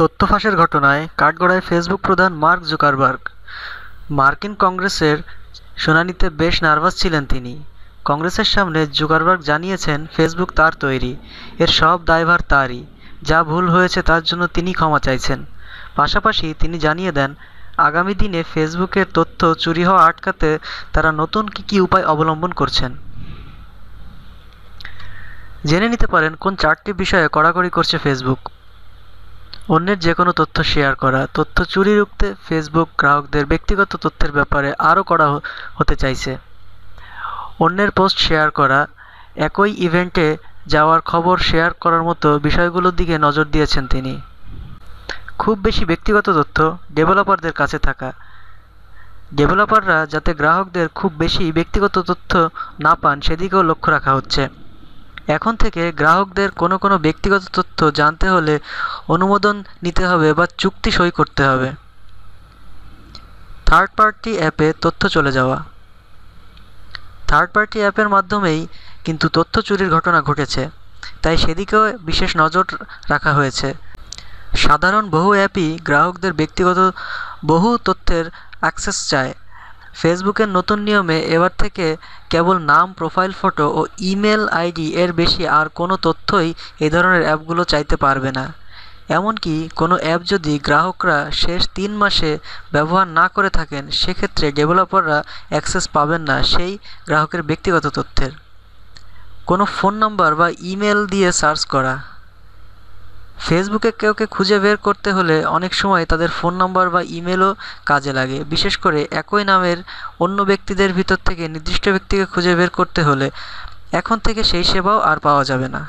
তথ্য ফাঁসের ঘটনায় কাঠগড়ায় ফেসবুক প্রধান মার্ক জুকারবার্গ। মার্কিন কংগ্রেসের শুনানিতে বেশ নার্ভাস ছিলেন তিনি। কংগ্রেসের সামনে জুকারবার্গ জানিয়েছেন, ফেসবুক তার তৈরি, এর সব দায়ভার তারই। যা ভুল হয়েছে তার জন্য তিনি ক্ষমা চাইছেন। পাশাপাশি তিনি জানিয়ে দেন, আগামী দিনে ফেসবুকের তথ্য চুরি হওয়া আটকাতে তারা নতুন কী কী উপায় অবলম্বন করছেন? জেনে নিতে পারেন কোন চারটি বিষয়ে কড়াকড়ি করছে ফেসবুক। অন্যের যে কোনো তথ্য শেয়ার করা, তথ্য চুরি রুখতে ফেসবুক গ্রাহকদের ব্যক্তিগত তথ্যের ব্যাপারে আরও কড়া হতে চাইছে। অন্যের পোস্ট শেয়ার করা, একই ইভেন্টে যাওয়ার খবর শেয়ার করার মতো বিষয়গুলোর দিকে নজর দিয়েছেন তিনি। খুব বেশি ব্যক্তিগত তথ্য ডেভেলপারদের কাছে থাকা। ডেভেলপাররা যাতে গ্রাহকদের খুব বেশি ব্যক্তিগত তথ্য না পান, সেদিকেও লক্ষ্য রাখা হচ্ছে। এখন থেকে গ্রাহকদের কোনো কোনো ব্যক্তিগত তথ্য জানতে হলে অনুমোদন নিতে হবে বা চুক্তি সই করতে হবে। থার্ড পার্টি অ্যাপে তথ্য চলে যাওয়া। থার্ড পার্টি অ্যাপের মাধ্যমেই কিন্তু তথ্য চুরির ঘটনা ঘটেছে, তাই সেদিকেও বিশেষ নজর রাখা হয়েছে। সাধারণ বহু অ্যাপই গ্রাহকদের ব্যক্তিগত বহু তথ্যের অ্যাক্সেস চায়। ফেসবুকের নতুন নিয়মে এবার থেকে কেবল নাম, প্রোফাইল ফটো ও ইমেল আইডি এর বেশি আর কোনো তথ্যই এই ধরনের অ্যাপগুলো চাইতে পারবে না। এমনকি কোনো অ্যাপ যদি গ্রাহকরা শেষ তিন মাসে ব্যবহার না করে থাকেন, সেক্ষেত্রে ডেভেলপাররা অ্যাক্সেস পাবেন না সেই গ্রাহকের ব্যক্তিগত তথ্যের। কোনো ফোন নাম্বার বা ইমেল দিয়ে সার্চ করা। ফেসবুকে কাউকে খুঁজে বের করতে হলে অনেক সময় তাদের ফোন নাম্বার বা ইমেলও কাজে লাগে। বিশেষ করে একই নামের অন্য ব্যক্তিদের ভিতর থেকে নির্দিষ্ট ব্যক্তিকে খুঁজে বের করতে হলে এখন থেকে সেই সেবাও আর পাওয়া যাবে না।